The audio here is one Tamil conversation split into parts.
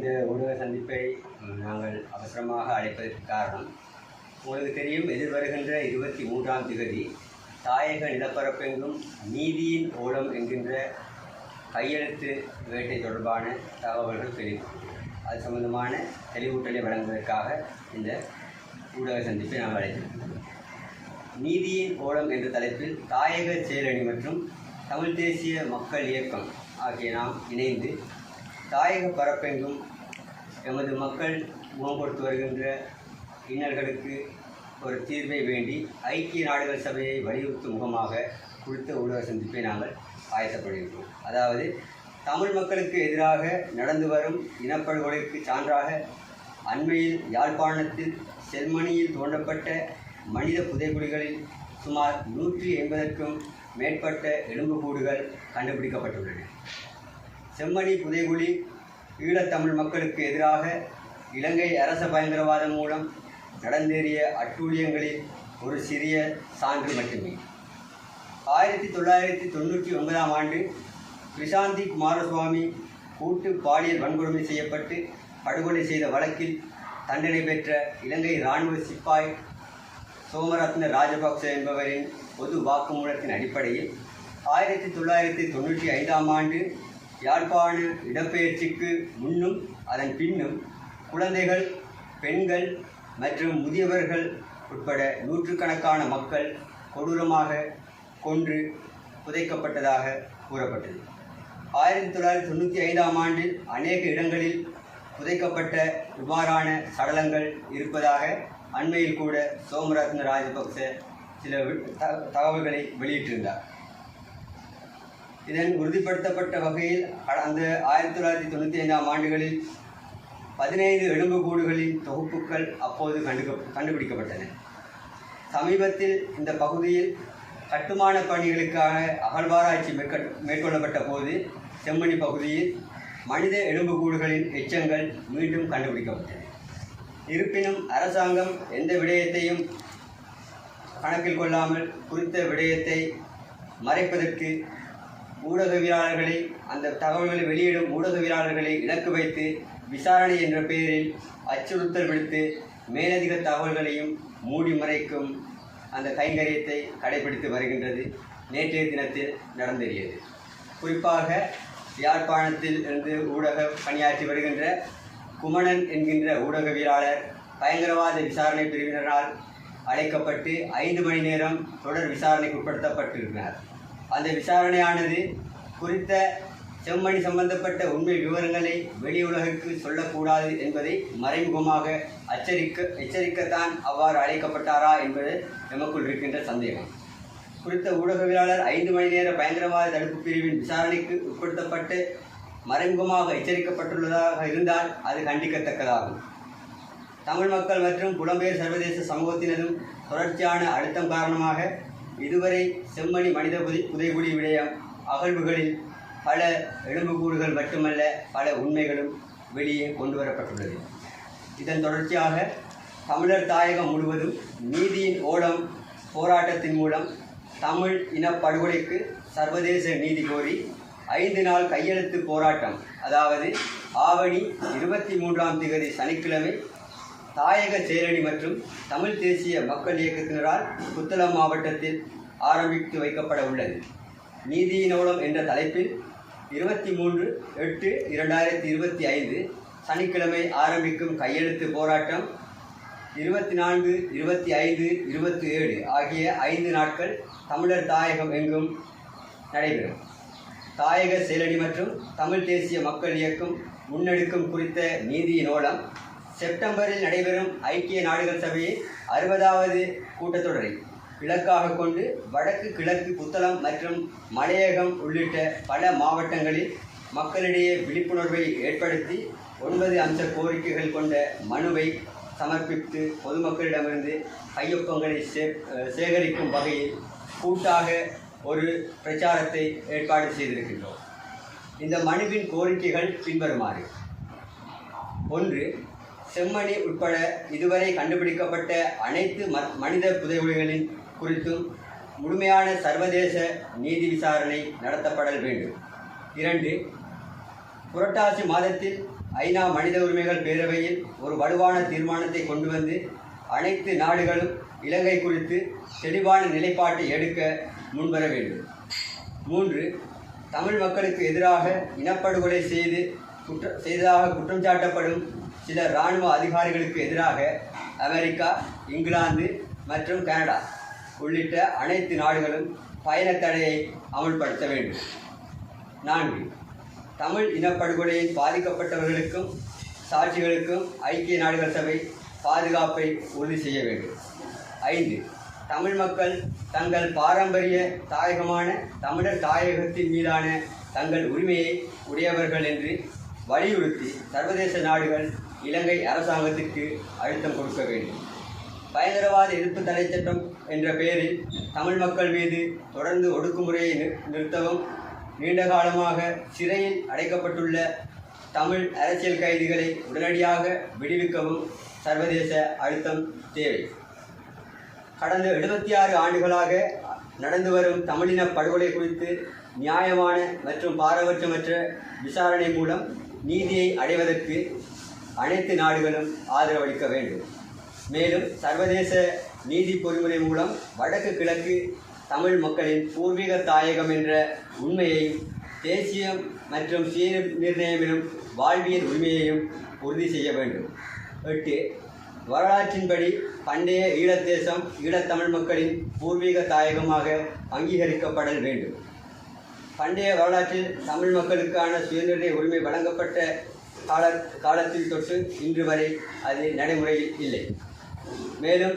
இந்த ஊடக சந்திப்பை நாங்கள் அவசரமாக அழைப்பதற்கு காரணம் உங்களுக்கு தெரியும் எதிர்வருகின்ற இருபத்தி மூன்றாம் திகதி தாயக நிலப்பரப்பெங்கும் நீதியின் ஓலம் என்கின்ற கையெழுத்து வேட்டை தொடர்பான தகவல்கள் தெரியும். அது சம்பந்தமான தெளிவூட்டலை வழங்குவதற்காக இந்த ஊடக சந்திப்பை நாங்கள் அழைத்திருக்கிறோம். நீதியின் ஓலம் என்ற தலைப்பில் தாயக செயலணி மற்றும் தமிழ் தேசிய மக்கள் இயக்கம் ஆகிய நாம் இணைந்து தாயக பரப்பெங்கும் எமது மக்கள் முகம் வருகின்ற இன்னல்களுக்கு ஒரு தீர்வை வேண்டி ஐக்கிய நாடுகள் சபையை வலியுறுத்தும் முகமாக குறித்த ஊடக சந்திப்பை நாங்கள் ஆயத்தப்படுகின்றோம். அதாவது தமிழ் மக்களுக்கு எதிராக நடந்து வரும் இனப்படுகொலைக்கு சான்றாக அண்மையில் யாழ்ப்பாணத்தில் செல்மணியில் தோண்டப்பட்ட மனித புதைகுழிகளில் சுமார் நூற்றி எண்பதற்கும் மேற்பட்ட எலும்புக்கூடுகள் கண்டுபிடிக்கப்பட்டுள்ளன. செம்மணி புதைகுழி ஈழத்தமிழ் மக்களுக்கு எதிராக இலங்கை அரச பயங்கரவாதம் மூலம் நடந்தேறிய அட்டூழியங்களில் ஒரு சிறிய சான்று மட்டுமே. ஆயிரத்தி தொள்ளாயிரத்தி தொண்ணூற்றி ஒன்பதாம் ஆண்டு கிருஷாந்தி குமாரசுவாமி கூட்டு பாலியல் வன்கொடுமை செய்யப்பட்டு படுகொலை செய்த வழக்கில் தண்டனை பெற்ற இலங்கை இராணுவ சிப்பாய் சோமரத்ன ராஜபக்ச என்பவரின் பொது வாக்குமூலத்தின் அடிப்படையில் ஆயிரத்தி தொள்ளாயிரத்தி தொண்ணூற்றி ஐந்தாம் ஆண்டு யாழ்ப்பாண இடப்பெயர்ச்சிக்கு முன்னும் அதன் பின்னும் குழந்தைகள் பெண்கள் மற்றும் முதியவர்கள் உட்பட நூற்றுக்கணக்கான மக்கள் கொடூரமாக கொன்று புதைக்கப்பட்டதாக கூறப்பட்டது. ஆயிரத்தி தொள்ளாயிரத்தி தொண்ணூற்றி ஐந்தாம் ஆண்டு அநேக இடங்களில் புதைக்கப்பட்ட இவ்வாறான சடலங்கள் இருப்பதாக அண்மையில் கூட சோமரத்ன ராஜபக்ச சில த- தகவல்களை வெளியிட்டிருந்தார். இதன் உறுதிப்படுத்தப்பட்ட வகையில் கட- அந்த ஆயிரத்தி தொள்ளாயிரத்தி தொண்ணூற்றி ஐந்தாம் ஆண்டுகளில் பதினைந்து எலும்புக்கூடுகளின் தொகுப்புகள் அப்போது கண்டு கண்டுபிடிக்கப்பட்டன. சமீபத்தில் இந்த பகுதியில் கட்டுமான பணிகளுக்காக அகழ்வாராய்ச்சி மேற்கொள்ளப்பட்ட போது செம்மணி பகுதியில் மனித எலும்புக்கூடுகளின் எச்சங்கள் மீண்டும் கண்டுபிடிக்கப்பட்டன. இருப்பினும் அரசாங்கம் எந்த விடயத்தையும் கணக்கில் கொள்ளாமல் குறித்த விடயத்தை மறைப்பதற்கு ஊடகவியலாளர்களை அந்த தகவல்களை வெளியிடும் ஊடகவியலாளர்களை இலக்கு வைத்து விசாரணை என்ற பெயரில் அச்சுறுத்தல் விடுத்து மேலதிக தகவல்களையும் மூடி மறைக்கும் அந்த கைங்கரியத்தை கடைபிடித்து வருகின்றது. நேற்றைய தினத்தில் நடந்தேறியது. குறிப்பாக யாழ்ப்பாணத்தில் இருந்து ஊடக பணியாற்றி வருகின்ற குமணன் என்கின்ற ஊடகவியலாளர் பயங்கரவாத விசாரணை பிரிவினரால் அழைக்கப்பட்டு ஐந்து மணி நேரம் தொடர் விசாரணைக்கு உட்படுத்தப்பட்டிருக்கிறார். அந்த விசாரணையானது குறித்த செம்மணி சம்பந்தப்பட்ட உண்மை விவரங்களை வெளி உலகுக்கு சொல்லக்கூடாது என்பதை மறைமுகமாக அச்சரிக்க எச்சரிக்கத்தான் அவ்வாறு அழைக்கப்பட்டாரா என்பது எமக்குள் இருக்கின்ற சந்தேகம். குறித்த ஊடகவியலாளர் ஐந்து மணி நேர பயங்கரவாத தடுப்பு பிரிவின் விசாரணைக்கு உட்படுத்தப்பட்டு மறைமுகமாக எச்சரிக்கப்பட்டுள்ளதாக இருந்தால் அது கண்டிக்கத்தக்கதாகும். தமிழ் மக்கள் மற்றும் புலம்பெயர் சர்வதேச சமூகத்தினதும் தொடர்ச்சியான அழுத்தம் காரணமாக இதுவரை செம்மணி மனித புதை புதைகுடி விடயம் அகழ்வுகளில் பல எலும்புக்கூடுகள் மட்டுமல்ல பல உண்மைகளும் வெளியே கொண்டு வரப்பட்டுள்ளது இதன் தொடர்ச்சியாக தமிழர் தாயகம் முழுவதும் நீதியின் ஓடம் போராட்டத்தின் மூலம் தமிழ் இனப்படுகொலைக்கு சர்வதேச நீதி கோரி ஐந்து நாள் கையெழுத்து போராட்டம் அதாவது ஆவணி இருபத்தி மூன்றாம் திகதி சனிக்கிழமை தாயக செயலணி மற்றும் தமிழ் தேசிய மக்கள் இயக்கத்தினரால் புத்தளம் மாவட்டத்தில் ஆரம்பித்து வைக்கப்பட உள்ளது. நீதியினோலம் என்ற தலைப்பில் இருபத்தி மூன்று எட்டு இரண்டாயிரத்தி இருபத்தி ஐந்து சனிக்கிழமை ஆரம்பிக்கும் கையெழுத்து போராட்டம் இருபத்தி நான்கு இருபத்தி ஐந்து இருபத்தி ஏழு ஆகிய ஐந்து நாட்கள் தமிழர் தாயகம் எங்கும் நடைபெறும். தாயக செயலணி மற்றும் தமிழ் தேசிய மக்கள் இயக்கம் முன்னெடுக்கும் குறித்த நீதியின் ஓலம் செப்டம்பரில் நடைபெறும் ஐக்கிய நாடுகள் சபையின் அறுபதாவது கூட்டத்தொடரை இலக்காக கொண்டு வடக்கு கிழக்கு புத்தளம் மற்றும் மலையகம் உள்ளிட்ட பல மாவட்டங்களில் மக்களிடையே விழிப்புணர்வை ஏற்படுத்தி ஒன்பது அம்ச கோரிக்கைகள் கொண்ட மனுவை சமர்ப்பித்து பொதுமக்களிடமிருந்து கையொப்பங்களை சே சேகரிக்கும் வகையில் கூட்டாக ஒரு பிரச்சாரத்தை ஏற்பாடு செய்திருக்கின்றோம். இந்த மனுவின் கோரிக்கைகள் பின்வருமாறு. ஒன்று செம்மணி உட்பட இதுவரை கண்டுபிடிக்கப்பட்ட அனைத்து ம மனித புதைகுழிகளின் குறித்தும் முழுமையான சர்வதேச நீதி விசாரணை நடத்தப்படல் வேண்டும். இரண்டு புரட்டாசி மாதத்தில் ஐநா மனித உரிமைகள் பேரவையில் ஒரு வலுவான தீர்மானத்தை கொண்டு வந்து அனைத்து நாடுகளும் இலங்கை குறித்து தெளிவான நிலைப்பாட்டை எடுக்க முன்வர வேண்டும். மூன்று தமிழ் மக்களுக்கு எதிராக இனப்படுகொலை செய்து குற்ற செய்ததாக குற்றம் சாட்டப்படும் சில இராணுவ அதிகாரிகளுக்கு எதிராக அமெரிக்கா இங்கிலாந்து மற்றும் கனடா உள்ளிட்ட அனைத்து நாடுகளும் பயண தடையை அமல்படுத்த வேண்டும். நான்கு தமிழ் இனப்படுகொலையில் பாதிக்கப்பட்டவர்களுக்கும் சாட்சிகளுக்கும் ஐக்கிய நாடுகள் சபை பாதுகாப்பை உறுதி செய்ய வேண்டும். ஐந்து தமிழ் மக்கள் தங்கள் பாரம்பரிய தாயகமான தமிழர் தாயகத்தின் மீதான தங்கள் உரிமையை உடையவர்கள் என்று வலியுறுத்தி சர்வதேச நாடுகள் இலங்கை அரசாங்கத்திற்கு அழுத்தம் கொடுக்க வேண்டும். பயங்கரவாத எதிர்ப்பு தடை சட்டம் என்ற பெயரில் தமிழ் மக்கள் மீது தொடர்ந்து ஒடுக்குமுறையை நிறுத்தவும் நீண்ட காலமாக சிறையில் அடைக்கப்பட்டுள்ள தமிழ் அரசியல் கைதிகளை உடனடியாக விடுவிக்கவும் சர்வதேச அழுத்தம் தேவை. கடந்த எழுபத்தி ஆறு ஆண்டுகளாக நடந்து வரும் தமிழின படுகொலை குறித்து நியாயமான மற்றும் பாரபட்சமற்ற விசாரணை மூலம் நீதியை அடைவதற்கு அனைத்து நாடுகளும் ஆதரவளிக்க வேண்டும். மேலும் சர்வதேச நீதி பொறிமுறை மூலம் வடக்கு கிழக்கு தமிழ் மக்களின் பூர்வீக தாயகம் என்ற உண்மையையும் தேசியம் மற்றும் சுய நிர்ணயமிலும் வாழ்வியல் உரிமையையும் உறுதி செய்ய வேண்டும். எட்டு வரலாற்றின்படி பண்டைய ஈழத்தேசம் ஈழத்தமிழ் மக்களின் பூர்வீக தாயகமாக அங்கீகரிக்கப்படல் வேண்டும். பண்டைய வரலாற்றில் தமிழ் மக்களுக்கான சுயநிர்ணய உரிமை வழங்கப்பட்ட கால காலத்தில் தொட்டு இன்று வரை அது நடைமுறையில் இல்லை. மேலும்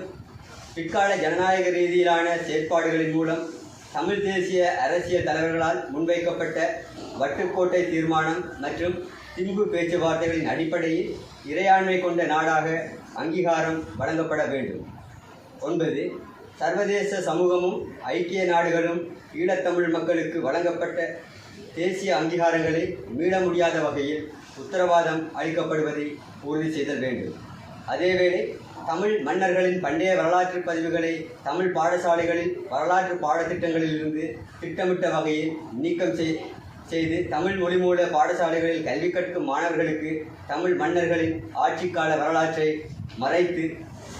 பிற்கால ஜனநாயக ரீதியிலான செயற்பாடுகளின் மூலம் தமிழ் தேசிய அரசியல் தலைவர்களால் முன்வைக்கப்பட்ட வட்டுக்கோட்டை தீர்மானம் மற்றும் திம்பு பேச்சுவார்த்தைகளின் அடிப்படையில் இறையாண்மை கொண்ட நாடாக அங்கீகாரம் வழங்கப்பட வேண்டும். ஒன்பது சர்வதேச சமூகமும் ஐக்கிய நாடுகளும் ஈழத்தமிழ் மக்களுக்கு வழங்கப்பட்ட தேசிய அங்கீகாரங்களை மீள முடியாத வகையில் உத்தரவாதம் அளிக்கப்படுவதை உறுதி செய்தல் வேண்டும். அதேவேளை தமிழ் மன்னர்களின் பண்டைய வரலாற்று பதிவுகளை தமிழ் பாடசாலைகளில் வரலாற்று பாடத்திட்டங்களிலிருந்து திட்டமிட்ட வகையில் நீக்கம் செய் செய்து தமிழ் மொழி மூல பாடசாலைகளில் கல்வி கற்கும் மாணவர்களுக்கு தமிழ் மன்னர்களின் ஆட்சிக்கால வரலாற்றை மறைத்து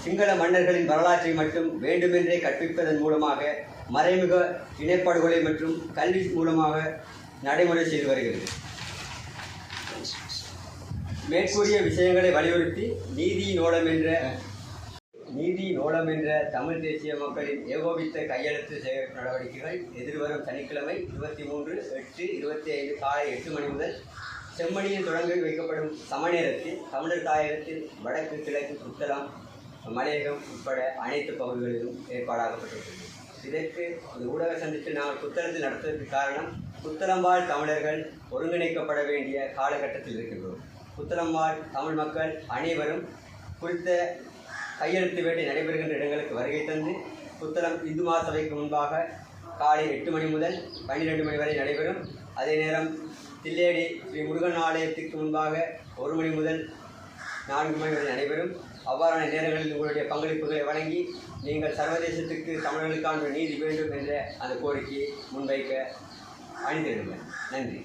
சிங்கள மன்னர்களின் வரலாற்றை மட்டும் வேண்டுமென்றே கற்பிப்பதன் மூலமாக மறைமுக இணைப்படுகொலை மற்றும் கல்வி மூலமாக நடைமுறை செய்து வருகிறது. மேற்கூறிய விஷயங்களை வலியுறுத்தி நீதி நோடம் என்ற நீதி நோடம் என்ற தமிழ் தேசிய மக்களின் ஏகோபித்த கையெழுத்து சேகரிப்பு நடவடிக்கைகள் எதிர்வரும் சனிக்கிழமை இருபத்தி மூன்று எட்டு இருபத்தி ஐந்து காலை எட்டு மணி முதல் செம்மணியில் தொடங்கி வைக்கப்படும் சமநேரத்தில் தமிழர் தாயகத்தில் வடக்கு கிழக்கு புத்தளம் மலையகம் உட்பட அனைத்து பகுதிகளிலும் ஏற்பாடாகப்பட்டிருக்கிறது. இதற்கு இந்த ஊடக சந்திப்பில் நாங்கள் புத்தளத்தில் நடத்துவதற்கு காரணம் புத்தளம் வாழ் தமிழர்கள் ஒருங்கிணைக்கப்பட வேண்டிய காலகட்டத்தில் இருக்கின்றோம். புத்தளம் வாழ் தமிழ் மக்கள் அனைவரும் குறித்த கையெழுத்து வேட்டை நடைபெறுகின்ற இடங்களுக்கு வருகை தந்து புத்தளம் இந்து மகாசபைக்கு முன்பாக காலை எட்டு மணி முதல் பன்னிரெண்டு மணி வரை நடைபெறும். அதே நேரம் தில்லேடி ஸ்ரீ முருகன் ஆலயத்திற்கு முன்பாக ஒரு மணி முதல் நான்கு மணி வரை நடைபெறும். அவ்வாறான நேரங்களில் உங்களுடைய பங்களிப்புகளை வழங்கி நீங்கள் சர்வதேசத்துக்கு தமிழர்களுக்கான நீதி வேண்டும் என்ற அந்த கோரிக்கையை முன்வைக்க அணிந்திருங்கள் நன்றி.